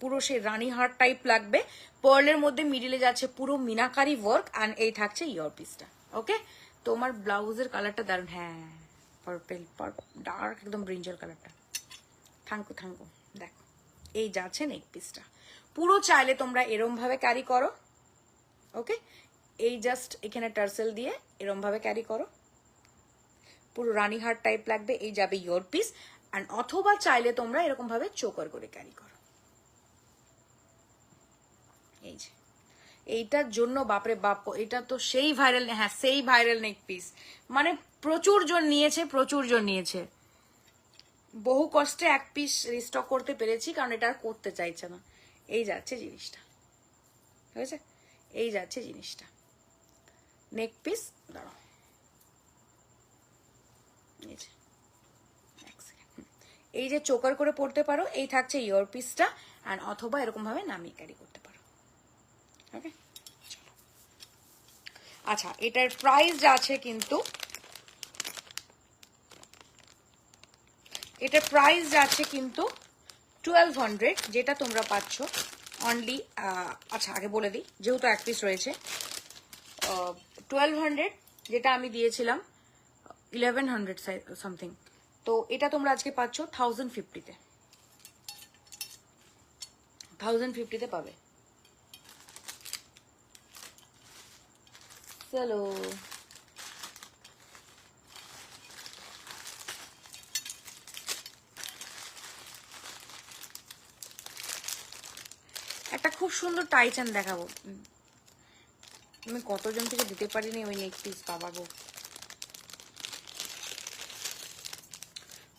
পুরো সেই রানী heart type লাগবে। পার্লের মধ্যে মিডিলে যাচ্ছে পুরো মিনাকারি ওয়ার্ক অ্যান্ড এই থাকছে ইয়ার পিসটা ওকে তোমার ব্লাউজের কালারটা দারুণ হ্যাঁ পার্পেল ডার্ক একদম ব্রিঞ্জাল কালারটা থাঙ্কু থাঙ্কু দেখো, এই যাচ্ছে নেক পিসটা পুরো চাইলে তোমরা এরম ভাবে ক্যারি করো ওকে এই জাস্ট এখানে টার্সেল দিয়ে এরম ভাবে ক্যারি করো। পুরো রানীহাট টাইপ লাগবে, এই যাবে ইয়োর পিস অ্যান্ড অথবা চাইলে তোমরা এরকম ভাবে চোকার করে ক্যারি করো। এই যে। এইটার জন্য, বাপরে বাপ, এটা তো সেই ভাইরাল হ্যাঁ সেই ভাইরাল নেক পিস মানে প্রচুর জন নিয়েছে, প্রচুর জন নিয়েছে। বহু কষ্টে এক পিস রিস্টক করতে পেরেছি, কারণ এটা আর করতে চাইছে না। এই যাচ্ছে জিনিসটা। হয়েছে? এই যাচ্ছে জিনিসটা। নেক পিস দাঁড়াও। এই যে। চোকার করে পড়তে পারো, এই থাকছে ইয়ার পিসটা অ্যান্ড অথবা এরকম ভাবে নামিয়ে ক্যারি করতে আচ্ছা এটার প্রাইস আছে কিন্তু, এটার প্রাইস যাচ্ছে কিন্তু টুয়েলভ হান্ড্রেড যেটা তোমরা পাচ্ছ অনলি আচ্ছা আগে বলে দিই, যেহেতু এক পিস রয়েছে টুয়েলভ হান্ড্রেড যেটা আমি দিয়েছিলাম ইলেভেন হান্ড্রেড সামথিং তো এটা তোমরা আজকে পাচ্ছ থাউজেন্ড ফিফটিতে থাউজেন্ড ফিফটিতে পাবে। চলো। একটা খুব সুন্দর টাইচান দেখাবো। আমি কতজন থেকে দিতে পারিনি, ওই নেক পিস গো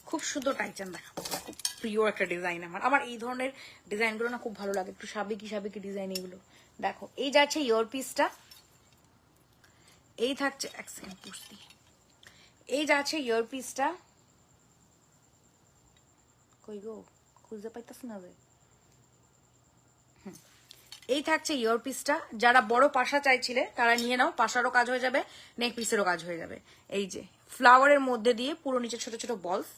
খুব সুন্দর টাইচান দেখাবো। খুব প্রিয় একটা ডিজাইন আমার। আমার এই ধরনের ডিজাইনগুলো না খুব ভালো লাগে। একটু সাবেকি সাবেকি ডিজাইন এগুলো। দেখো, এই যাচ্ছে ইয়র পিসটা এই থাকছে এক সেকেন্ড পুষতি এই যাচ্ছে ইয়র পিসটা কই গো খুঁজতে পাইতাস না রে। এই থাকছে ইয়ার পিসটা যারা বড় পাশা চাইছিলে, তারা নিয়ে নাও, পাশারও কাজ হয়ে যাবে নেক পিসেরও কাজ হয়ে যাবে। এই যে ফ্লাওয়ারের মধ্যে দিয়ে পুরো নিচে ছোট ছোট বলস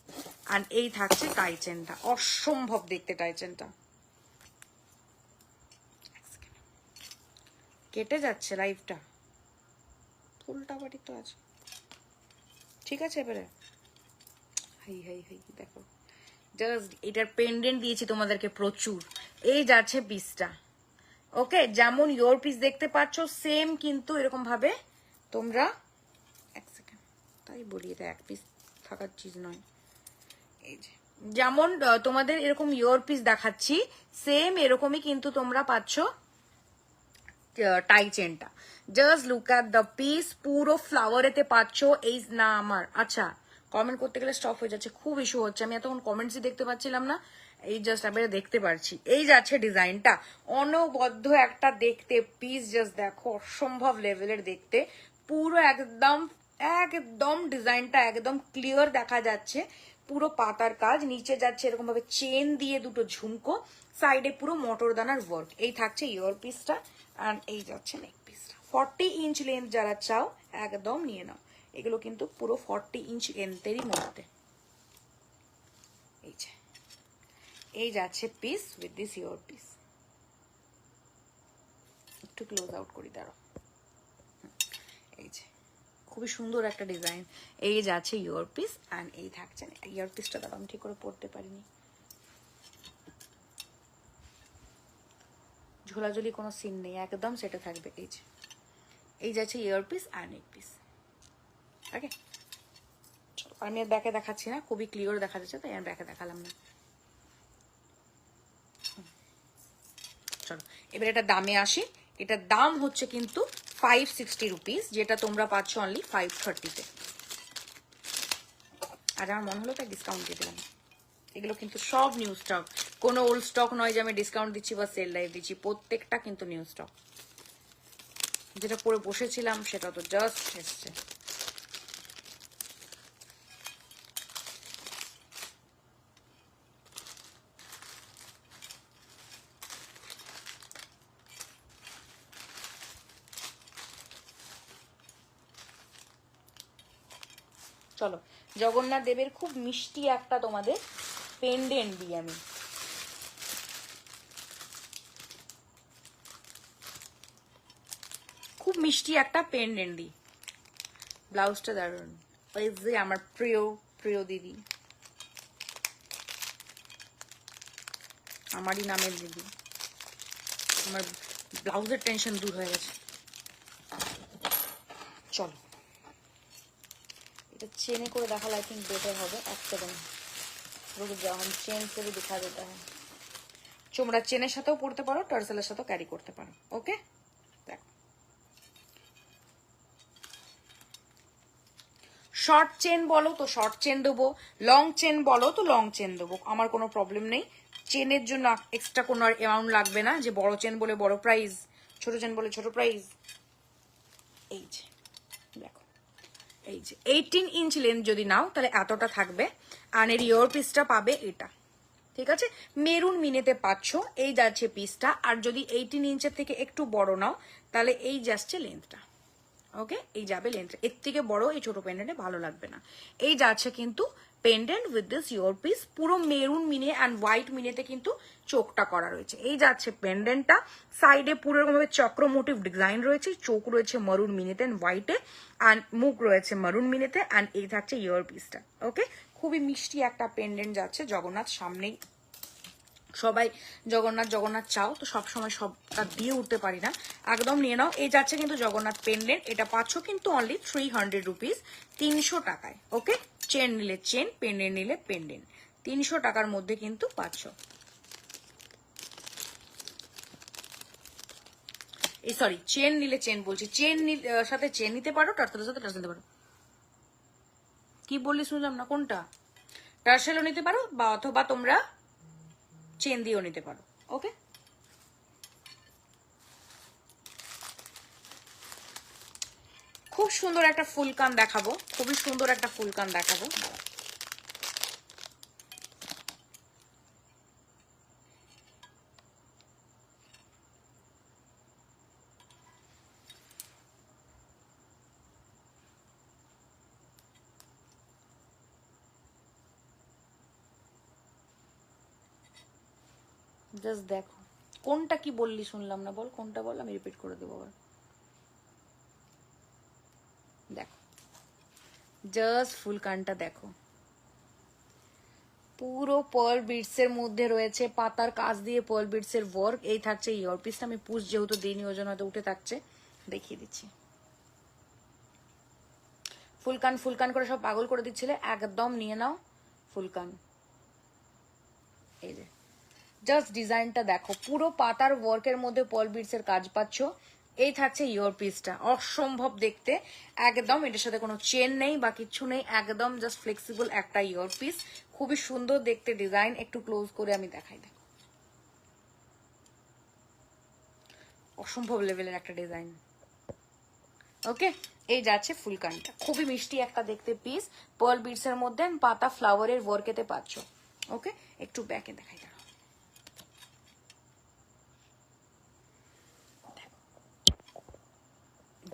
আর এই থাকছে টাইচেনটা অসম্ভব দেখতে টাইচেনটা কেটে যাচ্ছে লাইফটা ফুলটা বাড়ি তো আছে। ঠিক আছে এবারে? হাই হাই হাই, দেখো। জাস্ট এটার পেন্ডেন্ট দিয়েছি তোমাদেরকে প্রচুর। এই যাচ্ছে পিসটা ওকে যেমন ইয়োর পিস দেখতে পাচ্ছ সেম কিন্তু এরকম ভাবে তোমরা এক সেকেন্ড তাই বলি এটা এক পিস থাকার চিজ নয়। এই যে, যেমন তোমাদের এরকম ইয়োর পিস দেখাচ্ছি সেম এরকমই কিন্তু তোমরা পাচ্ছ টাই চেনটা just look at the piece পুরো ফ্লাওয়ারেতে পাচ্ছ এই না আমার। আচ্ছা কমেন্ট করতে গেলে স্টপ হয়ে যাচ্ছে, খুব ইস্যু হচ্ছে। আমি এতক্ষণ কমেন্টসই দেখতে পাচ্ছিলাম না, এই জাস্ট এবারে দেখতে পারছি। এই যাচ্ছে ডিজাইনটা অনবদ্য একটা দেখতে পিস জাস্ট দেখো, অসম্ভব লেভেলের দেখতে। পুরো একদম একদম ডিজাইনটা একদম ক্লিয়ার দেখা যাচ্ছে। পুরো পাতার কাজ, নিচে যাচ্ছে এরকম ভাবে চেন দিয়ে দুটো ঝুমকো সাইডে পুরো মোটর দানার ওয়ার্ক এই থাকছে ইয়ার পিসটা অ্যান্ড এই যাচ্ছে পিসটা ফর্টি ইঞ্চ লেন্থ যারা চাও, একদম নিয়ে নাও। এগুলো কিন্তু পুরো ফর্টি ইঞ্চ লেন্থেরই মধ্যে। এই যে। এই যাচ্ছে piece with this your piece একটু ক্লোজ আউট করি দাঁড়ো এই যে। খুবই সুন্দর একটা ডিজাইন এই যাচ্ছে ইয়োর পিস অ্যান্ড এই থাকছে ইয়ার পিসটা দাঁড়ো আমি ঠিক করে পড়তে পারিনি। ঝোলাঝুলি কোনো সিন নেই, একদম সেটা থাকবে। এই যে। এই যাচ্ছে ইয়ার পিস আর এক পিস ওকে আমি আর ব্যাকে দেখাচ্ছি না, খুবই ক্লিয়ার দেখা যাচ্ছে, তাই আমি ব্যাকে দেখালাম না। চলো, এবার এটা দামে আসি। এটার দাম হচ্ছে কিন্তু ফাইভ সিক্সটি রুপিস যেটা তোমরা পাচ্ছ অনলি ফাইভ থার্টিতে আর আমার মনে হলো তাই ডিসকাউন্ট দিয়ে দিলাম। এগুলো কিন্তু সব নিউ স্টক কোনো ওল্ড স্টক নয় যে আমি ডিসকাউন্ট দিচ্ছি বা সেল লাইভ দিচ্ছি, প্রত্যেকটা কিন্তু নিউ স্টক যেটা পরে বসেছিলাম, সেটা তো জাস্ট এসছে। চলো, জগন্নাথ দেবের খুব মিষ্টি একটা তোমাদের পেন্ডেন্ট দিই আমি মিষ্টি একটা পেন্ডেন্ট দিই ব্লাউজটা দারুণ। ওই যে আমার প্রিয় প্রিয় দিদি। আমারই নামের দিদি। আমার ব্লাউজের টেনশন দূর হয়ে গেছে। চলো। এটা চেনে করে দেখালে আই থিঙ্ক বেটার হবে। একটা দিন যখন চেন করে দেখা যেতে হয় তোমরা চেনের সাথেও পড়তে পারো টার্সেলের সাথেও ক্যারি করতে পারো। ওকে শর্ট চেন বলো তো শর্ট চেন দেবো লং চেন বলো তো লং চেন দেবো, আমার কোনো প্রবলেম নেই। চেনের জন্য এক্সট্রা কোনো আর অ্যামাউন্ট লাগবে না, যে বড় চেন বলে বড় প্রাইস ছোট চেন বলে ছোট প্রাইস এই যে, দেখো, এই যে এইটিন ইঞ্চ লেন্থ যদি নাও, তাহলে এতটা থাকবে। আর এর ইয়র পিসটা পাবে এটা। ঠিক আছে? মেরুন মিনেতে পাচ্ছ, এই যাচ্ছে পিসটা আর যদি এইটিন ইঞ্চের থেকে একটু বড় নাও, তাহলে এই যাচ্ছে লেন্থটা ওকে এই যাবে লেন্থ এর থেকে বড় এই ছোট পেন্ডেন্টে ভালো লাগবে না। এই যাচ্ছে কিন্তু pendant with this your piece পুরো মেরুন মিনে অ্যান্ড হোয়াইট মিনেতে কিন্তু চোখটা করা রয়েছে। এই যাচ্ছে পেন্ডেন্টটা সাইডে পুরো এরকমভাবে চক্র মোটিভ ডিজাইন রয়েছে, চোখ রয়েছে মারুন মিনেতে অ্যান্ড হোয়াইটে অ্যান্ড মুখ রয়েছে মারুন মিনেতে অ্যান্ড এই থাকছে ইয়োর পিসটা ওকে খুবই মিষ্টি একটা পেন্ডেন্ট যাচ্ছে, জগন্নাথ সামনেই সবাই জগন্নাথ জগন্নাথ চাও, তো সবসময় সবটা দিয়ে উঠতে পারি না। একদম নিয়ে নাও। এই যাচ্ছে কিন্তু জগন্নাথ পেন্ডেন্ট এটা পাচ্ছ কিন্তু অনলি থ্রি হান্ড্রেড রুপিস তিনশো টাকায়। ওকে চেন নিলে চেন পেন্ডেন্ট নিলে পেন্ডেন্ট তিনশো টাকার মধ্যে কিন্তু পাচ্ছ। এই সরি চেন নিলে চেন বলছি। চেন সাথে চেন নিতে পারো টার্সেলের সাথে টার্সেল নিতে পারো। কি বললি শুনলাম না, কোনটা? টার্সেলও নিতে পারো, বা অথবা তোমরা চেন দিয়েও নিতে পারো ওকে খুব সুন্দর একটা ফুলকান দেখাবো, খুবই সুন্দর একটা ফুলকান দেখাবো। জাস্ট দেখো। কোনটা কি বললি শুনলাম না বল, কোনটা বল? আমি রিপিট করে দেবো আবার। দেখো। জাস্ট ফুল কানটা দেখো। পুরো পার্ল বিটস এর মধ্যে রয়েছে পাতার কাজ দিয়ে পার্ল বিটস এর ওয়ার্ক এই থাকছে ইয়ারপিসটা আমি পুষ যেহেতু দিইনি ওজন হয়তো উঠে থাকছে। দেখিয়ে দিচ্ছি। ফুলকান ফুলকান করে সব পাগল করে দিচ্ছিলে? একদম নিয়ে নাও। ফুলকান এই যে। জাস্ট ডিজাইনটা দেখো। পুরো পাতার ওয়ার্কের মধ্যে পল বিটস এর কাজ পাচ্ছ। এই থাকছে ইয়োর পিসটা অসম্ভব দেখতে। একদম এটার সাথে কোনো চেন নেই বা কিছু নেই। একদম জাস্ট ফ্লেক্সিবল একটা ইয়োর পিস খুবই সুন্দর দেখতে ডিজাইন একটু ক্লোজ করে আমি দেখাই দেখো। অসম্ভব লেভেলের একটা ডিজাইন ওকে এই যাচ্ছে ফুলকানটা। খুবই মিষ্টি একটা দেখতে পিস পার্ল বিটস এর মধ্যে পাতা ফ্লাওয়ারের ওয়ার্কেতে পাচ্ছ। ওকে একটু ব্যাকে দেখাই দাও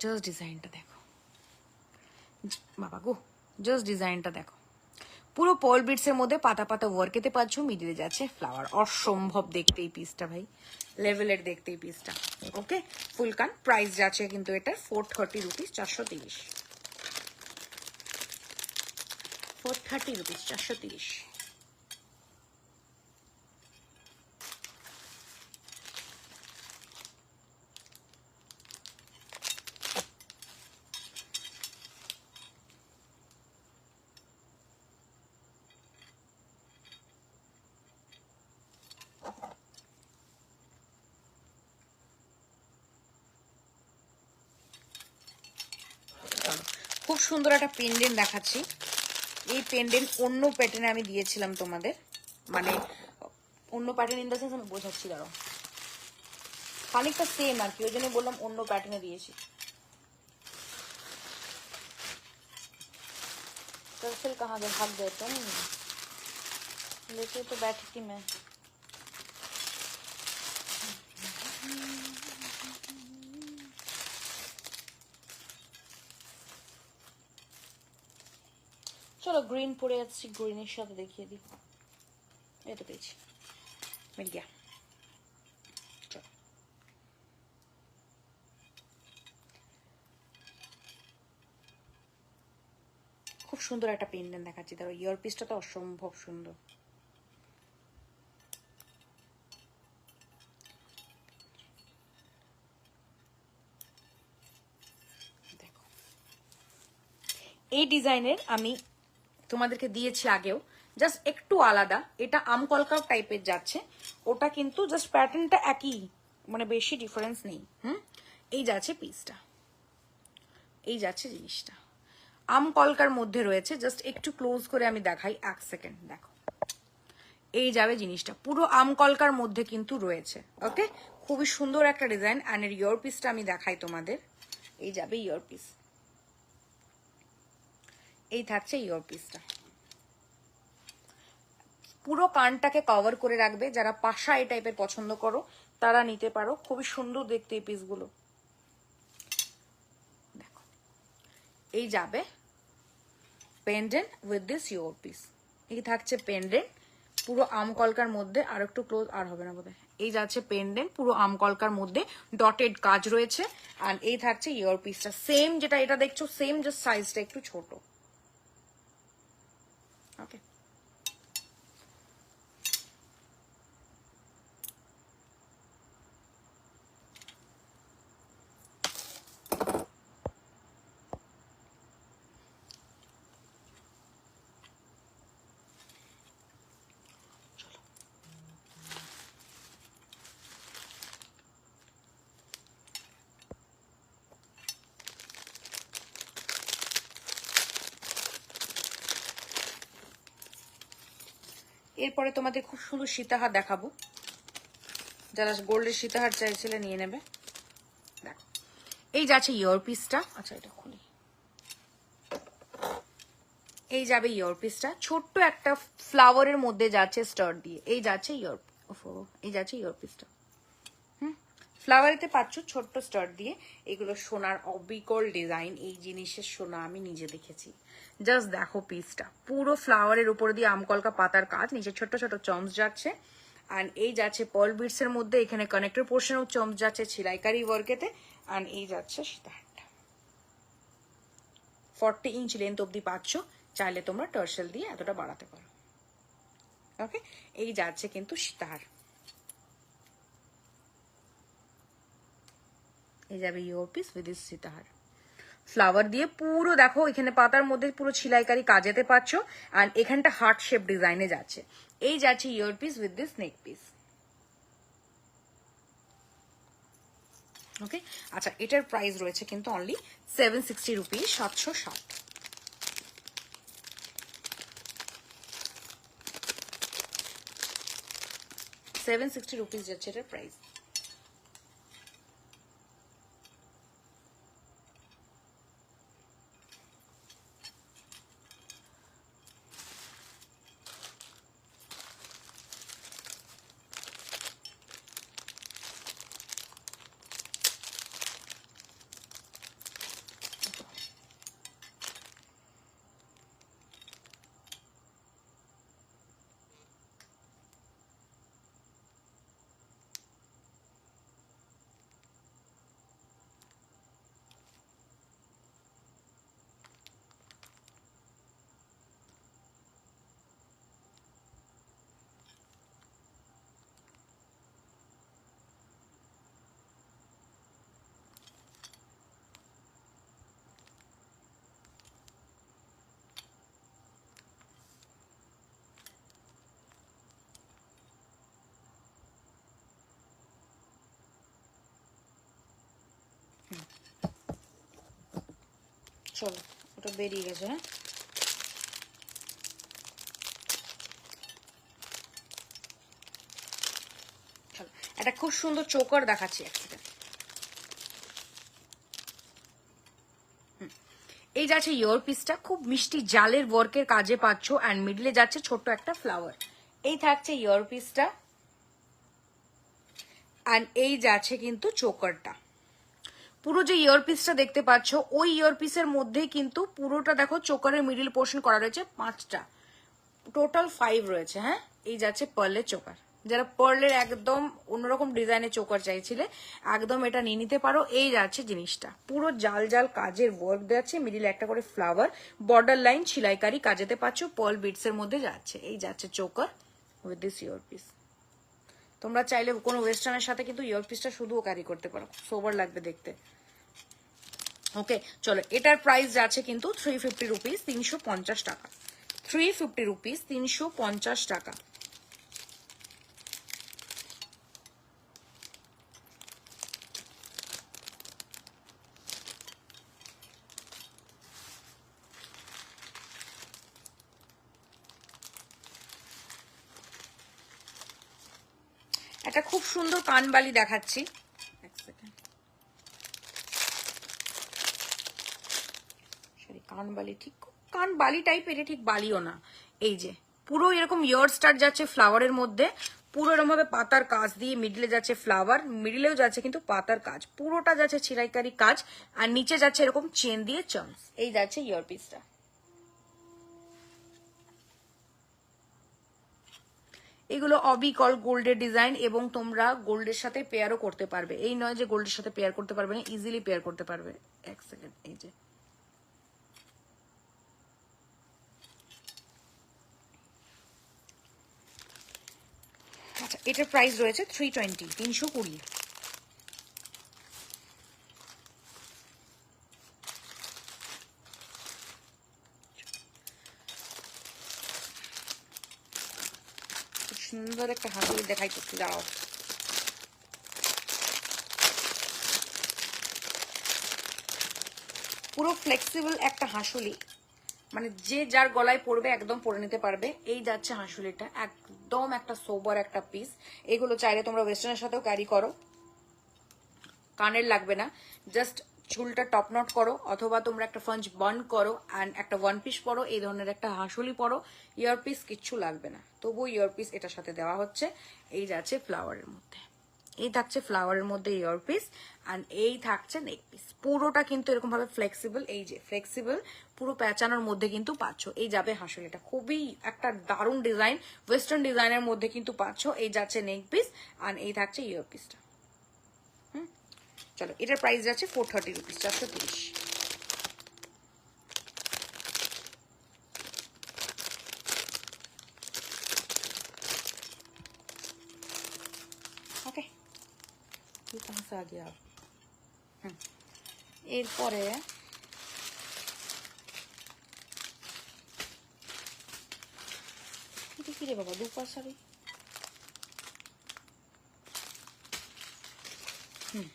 জাস্ট ডিজাইনটা দেখো। বাবা গো জাস্ট ডিজাইনটা দেখো। পুরো পল বিটস এর মধ্যে পাতা পাতা ওয়ার্কেতে পাচ্ছ মিডিলে যাচ্ছে ফ্লাওয়ার অসম্ভব দেখতে এই পিসটা ভাই। লেভেলের দেখতে এই পিসটা ওকে ফুলকান প্রাইস যাচ্ছে কিন্তু এটার ফোর থার্টি রুপিস চারশো তিরিশ। ফোর থার্টি রুপিস চারশো তিরিশ খুব সুন্দর একটা পেন্ডেন্ট দেখাচ্ছি এই পেন্ডেন্ট অন্য প্যাটার্নে আমি দিয়েছিলাম তোমাদের মানে অন্য প্যাটার্ন ইন দ্য সেন্স আমি বোঝাচ্ছি দাঁড়ো খানিকটা সেম আর কি ওই জন্য বললাম অন্য প্যাটার্নে দিয়েছি दरअसल कहाँ गए भाग गए तुम लेके तो बैठी थी मैं চলো গ্রিন পরে আছি গ্রিনের সাথে দেখিয়ে দিই। এটা পেয়েছি। মিল খুব সুন্দর একটা পেন্ডেন্ট দেখাচ্ছি। ধরো ইয়ার পিসটা তো অসম্ভব সুন্দর। এই ডিজাইনের আমি তোমাদেরকে দিয়েছি আগেও। জাস্ট একটু আলাদা। এটা আম কলকার টাইপের যাচ্ছে। ওটা কিন্তু জাস্ট প্যাটার্নটা একই। মানে বেশি ডিফারেন্স নেই। হুম? এই যাচ্ছে পিসটা এই যাচ্ছে জিনিসটা। আম কলকার মধ্যে রয়েছে। জাস্ট একটু ক্লোজ করে আমি দেখাই। এক সেকেন্ড দেখো। এই যাবে জিনিসটা। পুরো আম কলকার মধ্যে কিন্তু রয়েছে। ওকে খুবই সুন্দর একটা ডিজাইন অ্যান্ড এর ইয়ার পিসটা আমি দেখাই তোমাদের। এই যাবে ইয়ার পিস এই থাকছে ইয়ার পিসটা পুরো কানটাকে কভার করে রাখবে, যারা পাশা এই টাইপের পছন্দ করো, তারা নিতে পারো। খুবই সুন্দর দেখতে এই পিসগুলো দেখো, এই যাবে pendant with this your piece এই থাকছে পেন্ডেন্ট পুরো আম কলকার মধ্যে আর একটু ক্লোজ আর হবে না বোধহয়। এই যাচ্ছে পেন্ডেন্ট পুরো আম কলকার মধ্যে ডটেড কাজ রয়েছে। আর এই থাকছে ইয়ার পিসটা সেম যেটা এটা দেখছ সেম জাস্ট সাইজটা একটু ছোট ওকে এরপরে তোমাদের খুব সুন্দর সীতাহার দেখাবো। যারা গোল্ডের সীতাহার চাইছিলে নিয়ে নেবে। দেখো, এই যাচ্ছে ইয়ার পিসটা আচ্ছা এটা খুলি। এই যাবে ইয়ার পিসটা ছোট্ট একটা ফ্লাওয়ারের মধ্যে যাচ্ছে স্টার দিয়ে। এই যাচ্ছে ইয়ার এই যাচ্ছে ইয়ার পিসটা হুম ফ্লাওয়ারেতে পাচ্ছ ছোট্ট স্টার দিয়ে এগুলো সোনার অবিকল ডিজাইন। এই জিনিসের সোনা আমি নিজে দেখেছি। জাস্ট দেখো পিসটা পুরো ফ্লাওয়ারের উপর দিয়ে আমকলকা পাতার কাজ, নিচে ছোট ছোট চমস যাচ্ছে। অ্যান্ড এই যাচ্ছে পল বিটস এর মধ্যে, এখানে কানেক্টর পোর্শনেও চমস যাচ্ছে ছিলাইকারি ওয়ার্কেতে অ্যান্ড এই যাচ্ছে সীতাহারটা ফর্টি ইঞ্চ লেন্থ অব্দি পাচ্ছ, চাইলে তোমরা টার্সেল দিয়ে এতটা বাড়াতে পারো। ওকে এই যাচ্ছে কিন্তু সীতাহার এই যাবে ইয়োর পিস উইথ দিস সীতাহার ফ্লাওয়ার দিয়ে পুরো দেখো, এখানে পাতার মধ্যে পুরো ছিলাইকারি কাজেতে পাচ্ছ আর এখানটা হার্ট শেপ ডিজাইনে যাচ্ছে। এই যাচ্ছে ear piece with this neck piece okay আচ্ছা এটার প্রাইস রয়েছে কিন্তু অনলি সেভেন সিক্সটি রুপিস সাতশো ষাট। সেভেন সিক্সটি রুপিস যাচ্ছে এটার প্রাইস চলো, ওটা বেরিয়ে গেছে হ্যাঁ? একটা খুব সুন্দর চোকার দেখাচ্ছি একটা এই যাচ্ছে ইয়োর পিসটা খুব মিষ্টি জালের ওয়ার্কের কাজে পাচ্ছ অ্যান্ড মিডলে যাচ্ছে ছোট্ট একটা ফ্লাওয়ার এই থাকছে ইয়োর পিসটা অ্যান্ড এই যাচ্ছে কিন্তু চোকারটা। পুরো যে ইয়ারপিসটা দেখতে পাচ্ছ, ওই ইয়ারপিসের মধ্যেই কিন্তু পুরোটা দেখো চোকারের মিডিল পোর্শন করা রয়েছে পাঁচটা। টোটাল ফাইভ রয়েছে হ্যাঁ? এই যাচ্ছে পার্লের চোকার। যারা পার্লের একদম অন্যরকম ডিজাইনের চোকার চাইছিলে, একদম এটা নিয়ে নিতে পারো। এই যাচ্ছে জিনিসটা। পুরো জাল জাল কাজের ওয়ার্ক যাচ্ছে মিডিলে একটা করে ফ্লাওয়ার বর্ডার লাইন ছিলাইকারি কাজেতে পাচ্ছ। পল বিটস এর মধ্যে যাচ্ছে। এই যাচ্ছে choker with this your piece তোমরা চাইলে কোনো ওয়েস্টার্নের সাথে কিন্তু ইয়ার পিসটা শুধুও ক্যারি করতে পারো। সোবার লাগবে দেখতে। ওকে, চলো, এটার প্রাইস যাচ্ছে কিন্তু থ্রি ফিফটি রুপিস তিনশো পঞ্চাশ টাকা। থ্রি ফিফটি রুপিস তিনশো পঞ্চাশ টাকা। একটা খুব সুন্দর কানবালি দেখাচ্ছি এক সেকেন্ড কানবালি ঠিক কানবালি টাইপের ঠিক বালিও না। এই যে, পুরো এরকম ইয়ার স্টার যাচ্ছে ফ্লাওয়ারের মধ্যে, পুরো এরকম ভাবে পাতার কাজ দিয়ে মিডলে যাচ্ছে ফ্লাওয়ার মিডলেও যাচ্ছে কিন্তু পাতার কাজ। পুরোটা যাচ্ছে ছিলাইকারি কাজ, আর নিচে যাচ্ছে এরকম চেন দিয়ে চান্স এই যাচ্ছে ইয়ার পিসটা এগুলো অবিকল গোল্ডের ডিজাইন এবং তোমরা গোল্ডের সাথে পেয়ারও করতে পারবে। এই নয় যে গোল্ডের সাথে পেয়ার করতে পারবে না ইজিলি পেয়ার করতে পারবে। এক সেকেন্ড এই যে। আচ্ছা এটার প্রাইস রয়েছে থ্রি টোয়েন্টি তিনশো কুড়ি। সুন্দর একটা হাসি দেখাই করতে দাঁড়াও। পুরো ফ্লেক্সিবল একটা হাঁসুলি। মানে যে যার গলায় পড়বে একদম পরে নিতে পারবে। এই যাচ্ছে হাঁসুলিটা, একদম একটা সোবার একটা পিস এগুলো চাইলে তোমরা ওয়েস্টার্নের সাথেও ক্যারি করো। কানের লাগবে না। জাস্ট চুলটা টপ নট করো, অথবা তোমরা একটা ফঞ্চ বার্ন করো অ্যান্ড একটা ওয়ান পিস পরো, এই ধরনের একটা হাঁসুলি পরো। ইয়ার পিস কিচ্ছু লাগবে না। তবুও ইয়ার পিস এটার সাথে দেওয়া হচ্ছে। এই যাচ্ছে ফ্লাওয়ারের মধ্যে। এই থাকছে ফ্লাওয়ারের মধ্যে ইয়ার পিস আর এই থাকছে নেক পিস পুরোটা কিন্তু এরকম ভাবে ফ্লেক্সিবল এই যে ফ্লেক্সিবল পুরো প্যাঁচানোর মধ্যে কিন্তু পাচ্ছ। এই যাবে হাঁসুলিটা খুবই একটা দারুণ ডিজাইন ওয়েস্টার্ন ডিজাইনের মধ্যে কিন্তু পাচ্ছ। এই যাচ্ছে নেক পিস আর এই থাকছে ইয়ার পিসটা চলো, এটার প্রাইস যাচ্ছে ফোর থার্টি রুপিস চারশো তিরিশ ওকে লাগে আর। এরপরে কিরে বাবা দুপার শাড়ি? হুম।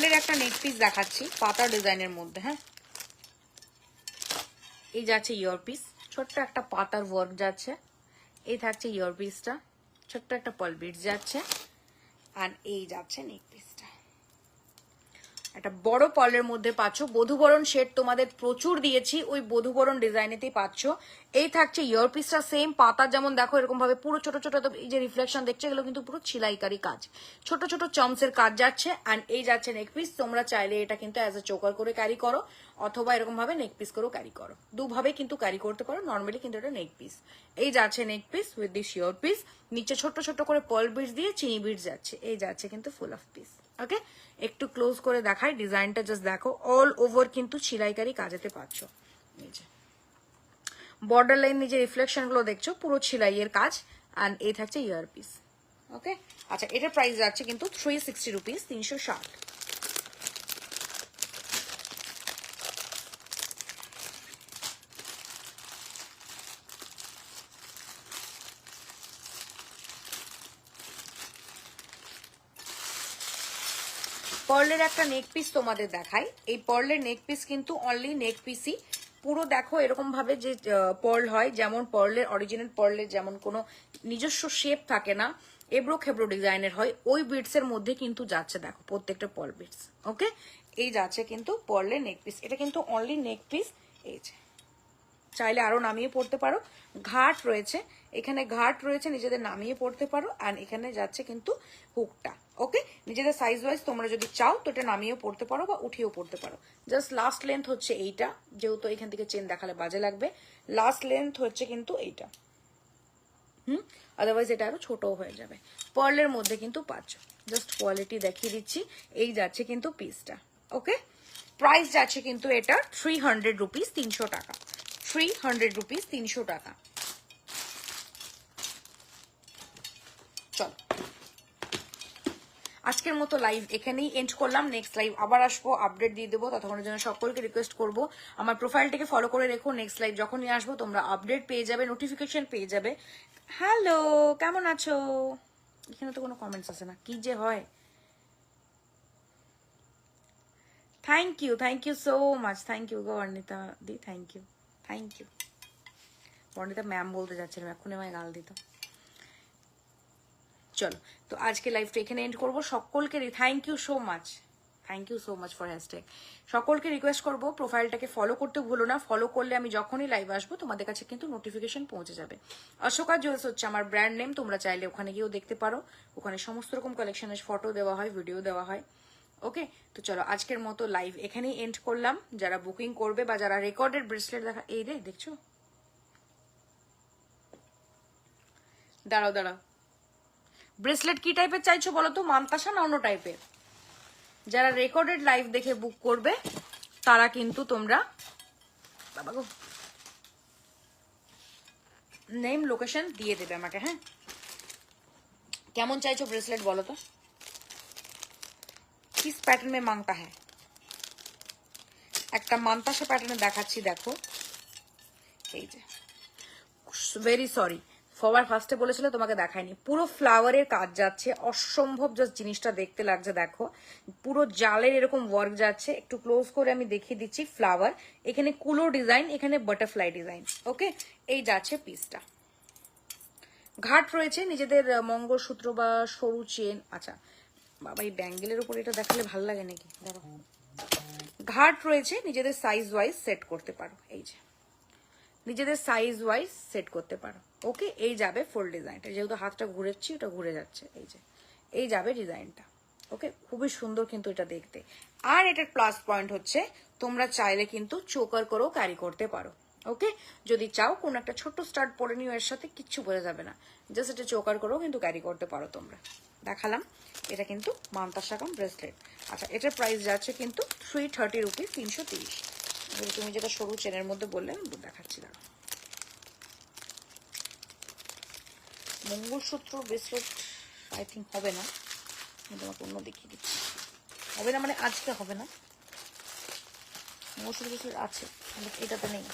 পার্লের একটা নেক পিস দেখাচ্ছি, পাতা ডিজাইনের মধ্যে হ্যাঁ? এই যাচ্ছে ইয়ার পিস ছোট্ট একটা পাতার ওয়ার্ক যাচ্ছে। এই থাকছে ইয়ার পিসটা ছোট্ট একটা পল বিট যাচ্ছে। আর এই যাচ্ছে নেক পিসটা একটা বড় পলের মধ্যে পাচ্ছ। বধুবরণ শেড তোমাদের প্রচুর দিয়েছি। ওই বধুবরণ ডিজাইনেতেই পাচ্ছ। এই থাকছে ইয়ার পিসটা সেম পাতা যেমন দেখো এরকম ভাবে পুরো ছোট ছোট এই যে রিফ্লেকশন দেখছে, এগুলো কিন্তু পুরো ছিলাইকারি কাজ। ছোট ছোট চমসের কাজ যাচ্ছে অ্যান্ড এই যাচ্ছে নেক পিস তোমরা চাইলে এটা কিন্তু অ্যাজ এ চোকার করে ক্যারি করো, অথবা এরকম ভাবে নেক পিস করেও ক্যারি করো। দুভাবে কিন্তু ক্যারি করতে পারো নর্মালি কিন্তু এটা নেক পিস এই যাচ্ছে neck piece with this your piece নিচে ছোট ছোট করে পল বিটস দিয়ে চিনি বিটস যাচ্ছে। এই যাচ্ছে কিন্তু ফুল অফ পিস ওকে? একটু ক্লোজ করে দেখাই, ডিজাইনটা জাস্ট দেখো। অল ওভার কিন্তু ছিলাইকারি কাজেতে পাচ্ছ। এই যে। বর্ডার লাইন যে রিফ্লেকশনগুলো দেখছ, পুরো ছিলাইয়ের কাজ অ্যান্ড এই থাকছে ইয়ার পিস ওকে? আচ্ছা এটার প্রাইস যাচ্ছে কিন্তু থ্রি সিক্সটি রুপিস তিনশো ষাট। পার্লের একটা নেক পিস তোমাদের দেখাই। এই পার্লের নেক পিস কিন্তু অনলি নেক পিসই পুরো দেখো এরকম ভাবে যে পার্ল হয়, যেমন পার্লের অরিজিনাল পার্লের যেমন কোনো নিজস্ব শেপ থাকে না এবড়ো খেবড়ো ডিজাইনের হয়, ওই বিটস এর মধ্যে কিন্তু যাচ্ছে দেখো, প্রত্যেকটা পল বিটস ওকে এই যাচ্ছে কিন্তু পর্লের নেক পিস এটা কিন্তু অনলি নেক পিস এই যে। চাইলে আরও নামিয়ে পড়তে পারো। ঘাট রয়েছে। এখানে ঘাট রয়েছে, নিজেদের নামিয়ে পড়তে পারো। আর এখানে যাচ্ছে কিন্তু হুকটা। ওকে? নিজেদের সাইজ ওয়াইজ তোমরা যদি চাও তো এটা নামিয়েও পড়তে পারো বা উঠিয়েও পড়তে পারো। জাস্ট লাস্ট লেন্থ হচ্ছে এইটা। যেহেতু এখান থেকে চেন দেখালে বাজে লাগবে। লাস্ট লেন্থ হচ্ছে কিন্তু এইটা। হুম? আদারওয়াইজ এটা আরও ছোটও হয়ে যাবে। পার্লের মধ্যে কিন্তু পাচ্ছ জাস্ট কোয়ালিটি দেখিয়ে দিচ্ছি। এই যাচ্ছে কিন্তু পিসটা ওকে? প্রাইস যাচ্ছে কিন্তু এটা থ্রি হান্ড্রেড রুপিস তিনশো টাকা। থ্রি হান্ড্রেড রুপিস তিনশো টাকা। চলো। আজকের মতো লাইভ এখানেই এন্ড করলাম। নেক্সট লাইভ আবার আসব আপডেট দিয়ে দেবো। ততক্ষণের জন্য সকলকে রিকোয়েস্ট করব, আমার প্রোফাইলটাকে ফলো করে রেখো। নেক্সট লাইভ যখনই আসব, তোমরা আপডেট পেয়ে যাবে নোটিফিকেশন পেয়ে যাবে। হ্যালো কেমন আছো? এখানে তো কোনো কমেন্টস আছে না। কি যে হয়? Thank you thank you so much thank you go Arnita the thank you thank you Arnita ma'am বলতে যাচ্ছিলাম এখন আমায় গাল দিত। চলো, তো আজকে লাইভটা এখানে এন্ড করব। সকলকে thank you so much thank you so much for hashtag সকলকে রিকোয়েস্ট করব প্রোফাইলটাকে ফলো করতে ভুলো না। ফলো করলে আমি যখনই লাইভ আসব, তোমাদের কাছে কিন্তু নোটিফিকেশন পৌঁছে যাবে। অশোকা জুয়েলস হচ্ছে আমার ব্র্যান্ড নেম তোমরা চাইলে ওখানে গিয়েও দেখতে পারো। ওখানে সমস্ত রকম কালেকশনের ফটো দেওয়া হয় ভিডিও দেওয়া হয়। ওকে তো চলো আজকের মতো লাইভ এখানেই এন্ড করলাম। যারা বুকিং করবে বা যারা রেকর্ডেড ব্রেসলেট দেখা এই রে, দেখছ? দাঁড়াও দাঁড়াও। ব্রেসলেট কি টাইপের চাইছো বলো তো? মামতাসা না অন্য টাইপের যারা রেকর্ডেড লাইভ দেখে বুক করবে, তারা কিন্তু তোমরা বাবা গো। নেম লোকেশন দিয়ে দেবে আমাকে হ্যাঁ? কেমন চাইছো ব্রেসলেট বলো তো? কিস প্যাটার্ন মে মাংতা হ্যাঁ একটা মান্তাসা প্যাটার্নে দেখাচ্ছি, দেখো। এই যে। ভেরি সরি সবার ফার্স্টে বলেছিল, তোমাকে দেখায়নি। পুরো ফ্লাওয়ারের কাজ যাচ্ছে। অসম্ভব জাস্ট জিনিসটা দেখতে লাগছে, দেখো। পুরো জালের এরকম ওয়ার্ক যাচ্ছে। একটু ক্লোজ করে আমি দেখিয়ে দিচ্ছি ফ্লাওয়ার এখানে কুলো ডিজাইন এখানে বাটারফ্লাই ডিজাইন ওকে এই যাচ্ছে পিসটা ঘাট রয়েছে, নিজেদের মঙ্গলসূত্র বা সরু চেন আচ্ছা। বাবা, এই ব্যাঙ্গেলের উপর এটা দেখালে ভালো লাগে নাকি? দেখো ঘাট রয়েছে, নিজেদের সাইজ ওয়াইজ সেট করতে পারো। এই যে, নিজেদের সাইজ ওয়াইজ সেট করতে পারো। ওকে এই যাবে ফুল ডিজাইনটা যেহেতু হাতটা ঘুরেছি ওটা ঘুরে যাচ্ছে। এই যে, এই যাবে ডিজাইনটা ওকে খুবই সুন্দর কিন্তু এটা দেখতে। আর এটার প্লাস পয়েন্ট হচ্ছে, তোমরা চাইলে কিন্তু চোকার করেও ক্যারি করতে পারো। ওকে যদি চাও, কোন একটা ছোট্ট স্টার্ট পরে নিও, এর সাথে কিচ্ছু বোঝা যাবে না। জাস্ট এটা চোকার করেও কিন্তু ক্যারি করতে পারো তোমরা। দেখালাম। এটা কিন্তু মান্তা শাকাম ব্রেসলেট। আচ্ছা এটার প্রাইস যাচ্ছে কিন্তু থ্রি থার্টি রুপিস তিনশো তিরিশ। তুমি যেটা সরু চেনের মধ্যে বললে, আমি দেখাচ্ছি, দাঁড়াও। মঙ্গলসূত্র ব্রেসলেট আই থিঙ্ক হবে না। আমি তোমাকে অন্য দেখিয়ে দিচ্ছি। হবে না মানে আজকে হবে না। মঙ্গলসূত্র ব্রেসলেট আছে, কিন্তু এটাতে নেই।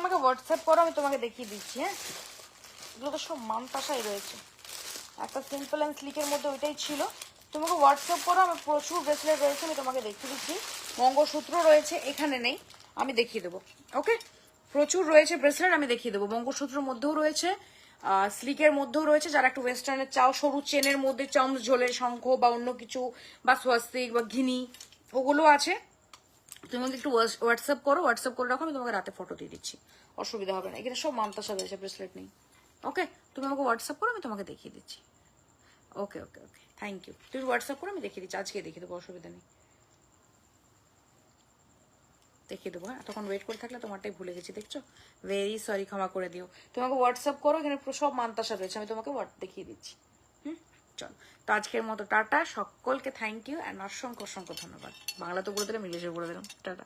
আমাকে হোয়াটসঅ্যাপ করো, আমি তোমাকে দেখিয়ে দিচ্ছি হ্যাঁ? এগুলো তো সব মানতাসাই রয়েছে। একটা সিম্পল অ্যান্ড স্লিকের মধ্যে ওইটাই ছিল। তোমাকে হোয়াটসঅ্যাপ করো, আমি প্রচুর ব্রেসলেট রয়েছে, আমি তোমাকে দেখিয়ে দিচ্ছি। মঙ্গলসূত্র রয়েছে, এখানে নেই, আমি দেখিয়ে দেবো ওকে প্রচুর রয়েছে ব্রেসলেট আমি দেখিয়ে দেবো। মঙ্গলসূত্রের মধ্যেও রয়েছে স্লিকের মধ্যেও রয়েছে। যারা একটু ওয়েস্টার্নের চাও, সরু চেনের মধ্যে, চামচ, ঝোলের শঙ্খ বা অন্য কিছু, বা স্বস্তিক বা ঘিনি, ওগুলো আছে। তুমি একটু হোয়াটসঅ্যাপ করো হোয়াটসঅ্যাপ করে রাখো, আমি তোমাকে রাতে ফটো দিয়ে দিচ্ছি। অসুবিধা হবে না, এখানে সব মান্তাসা রয়েছে ব্রেসলেট নেই। ওকে তুমি আমাকে হোয়াটসঅ্যাপ করো, আমি তোমাকে দেখিয়ে দিচ্ছি। Okay okay okay thank you তুমি হোয়াটসঅ্যাপ করো, আমি দেখিয়ে দিচ্ছি। আজকে দেখিয়ে দেবো, অসুবিধা নেই। দেখিয়ে দেবো হ্যাঁ? তখন ওয়েট করে থাকলে তোমারটাই ভুলে গেছি, দেখছ? ভেরি সরি ক্ষমা করে দিও। তোমাকে হোয়াটসঅ্যাপ করো, এখানে সব মান্তাসা রয়েছে, আমি তোমাকে দেখিয়ে দিচ্ছি। চল তো আজকের মতো টাটা, সকলকে থ্যাংক ইউ অ্যান্ড অসংখ্য অসংখ্য ধন্যবাদ। বাংলা তো বলে দিলাম, ইংলিশে বলে দিলাম। টাটা।